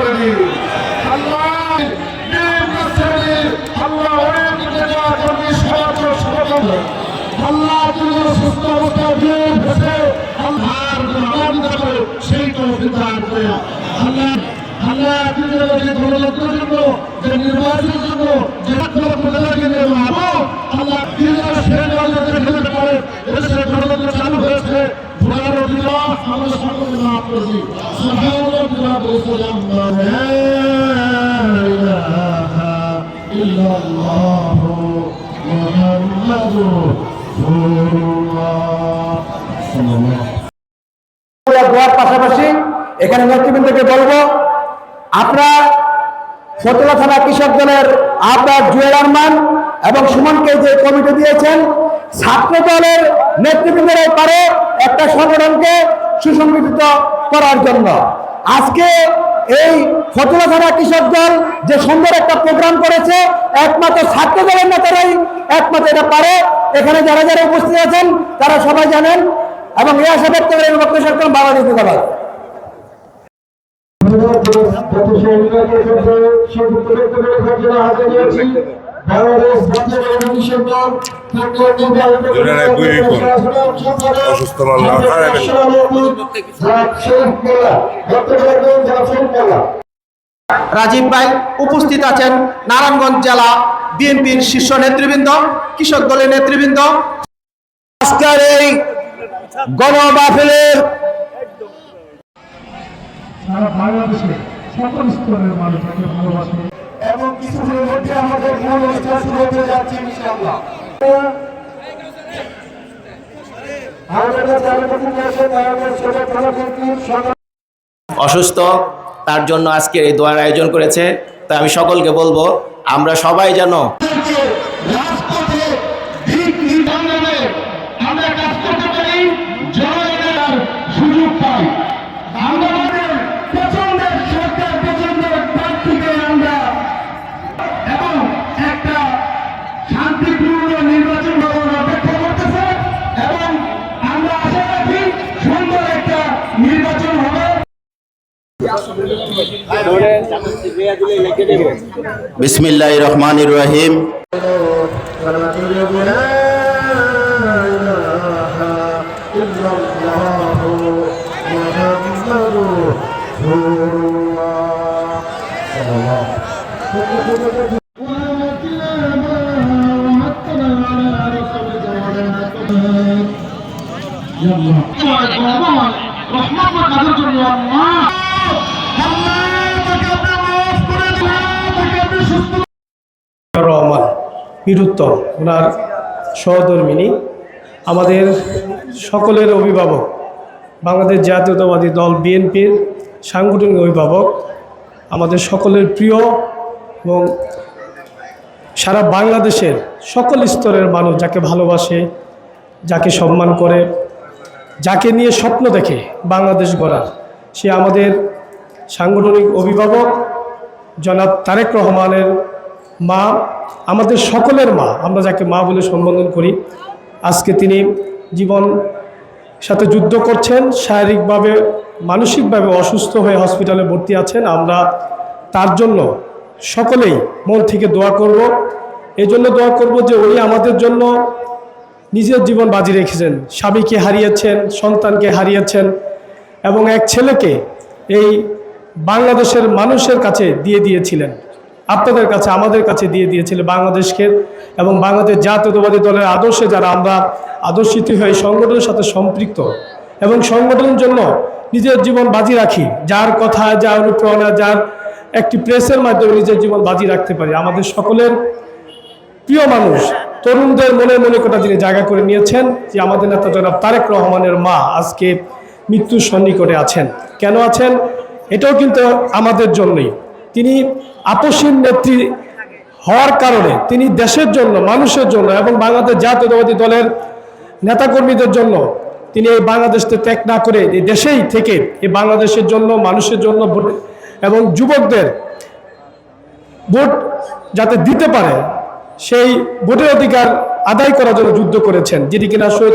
করে আল্লাহ আল্লাহ অনেক কর্মী সাহায্য সমাধান আল্লাহ, তুমি সুস্থ অবস্থা দিয়ে ভেসে আল্লাহর আনন্দ করে সেই তো দান করে। আল্লাহ আল্লাহ যেন যে গণতন্ত্রের জন্য, যে নির্বাচনের জন্য, যে টাকাকে নিয়ে ভাবো আল্লাহ তিনি যেন সেই গণতন্ত্র খেলতে পারে দেশের গণতন্ত্র চালু হয়েছে। ভোটার অধিকার আমরা সকলে লাভ করেছি। দোয়ার পাশাপাশি এখানে নেতৃবৃন্দকে বলব, আপনারা ফতুল্লা থানা কৃষক দলের আব্বাস জুয়েল রহমান এবং সুমনকে যে কমিটি দিয়েছেন, ছাত্র দলের নেতৃবৃন্দের পারে একটা সংগঠনকে সুসংগঠিত করার জন্য। আজকে এই ফতুল্লা থানা কৃষক দল যে সুন্দর একটা প্রোগ্রাম করেছে, একমাত্র ছাত্র দলের নেতারাই একমাত্র এটা পারে। এখানে যারা যারা উপস্থিত আছেন, তারা সবাই জানেন এবং এই আশা ব্যক্ত করে বক্তব্য সরকার বাংলাদেশ জিন্দাবাদ। অসুস্থ রাজীব ভাই উপস্থিত আছেন নারায়ণগঞ্জ জেলা বিএনপির শীর্ষ নেতৃবৃন্দ কৃষক দলের নেতৃবৃন্দ। আজকের এই গণমাহফিলের সারা বাংলাদেশে সকল স্তরের মানুষ ভালোবাসে। এবং কিছুদিনের মধ্যে আমাদের মূল অনুষ্ঠান শুরু হতে যাচ্ছে অসুস্থ, তার জন্য আজকে এই দোয়ার আয়োজন করেছে। তাই আমি সকলকে বলব, আমরা সবাই যেন বিসমিল্লাহ রহমান রহিম রহমান বীরুত্তম, ওনার সহধর্মিনী, আমাদের সকলের অভিভাবক, বাংলাদেশ জাতীয়তাবাদী দল বিএনপির সাংগঠনিক অভিভাবক, আমাদের সকলের প্রিয় এবং সারা বাংলাদেশের সকল স্তরের মানুষ যাকে ভালোবাসে, যাকে সম্মান করে, যাকে নিয়ে স্বপ্ন দেখে বাংলাদেশ গড়ার। সে আমাদের সাংগঠনিক অভিভাবক জনাব তারেক রহমানের মা, আমাদের সকলের মা, আমরা যাকে মা বলে সম্বোধন করি। আজকে তিনি জীবন সাথে যুদ্ধ করছেন, শারীরিকভাবে, মানসিকভাবে অসুস্থ হয়ে হসপিটালে ভর্তি আছেন। আমরা তার জন্য সকলেই মন থেকে দোয়া করব। এই জন্য দোয়া করব যে উনি আমাদের জন্য নিজের জীবন বাজি রেখেছেন, স্বামীকে হারিয়েছেন, সন্তানকে হারিয়েছেন এবং এক ছেলেকে এই বাংলাদেশের মানুষের কাছে দিয়ে দিয়েছিলেন। আপনাদের কাছে, আমাদের কাছে দিয়ে দিয়েছিলেন বাংলাদেশকে এবং বাংলাদেশ জাতীয়তাবাদী দলের আদর্শে যারা আমরা আদর্শিত হয়ে সংগঠনের সাথে সম্পৃক্ত এবং সংগঠনের জন্য নিজের জীবন বাজি রাখি, যার কথা যার অনুপ্রেরণা যার একটি প্রেসের মাধ্যমে নিজের জীবন বাজি রাখতে পারি। আমাদের সকলের প্রিয় মানুষ, তরুণদের মনে মনে কোটা যিনি জায়গা করে নিয়েছেন যে আমাদের নেতা জনাব তারেক রহমানের মা আজকে মৃত্যুর সন্নিকটে আছেন। কেন আছেন? এটাও কিন্তু আমাদের জন্যই। তিনি আপসীন নেত্রী হওয়ার কারণে, তিনি দেশের জন্য, মানুষের জন্য এবং বাংলাদেশ জাতীয়তাবাদী দলের নেতাকর্মীদের জন্য তিনি এই বাংলাদেশকে ত্যাগ না করে এই দেশেই থেকে এই বাংলাদেশের জন্য, মানুষের জন্য এবং যুবকদের ভোট যাতে দিতে পারে, সেই ভোটের অধিকার আদায় করার জন্য যুদ্ধ করেছেন যেটি কিনা সৈয়দ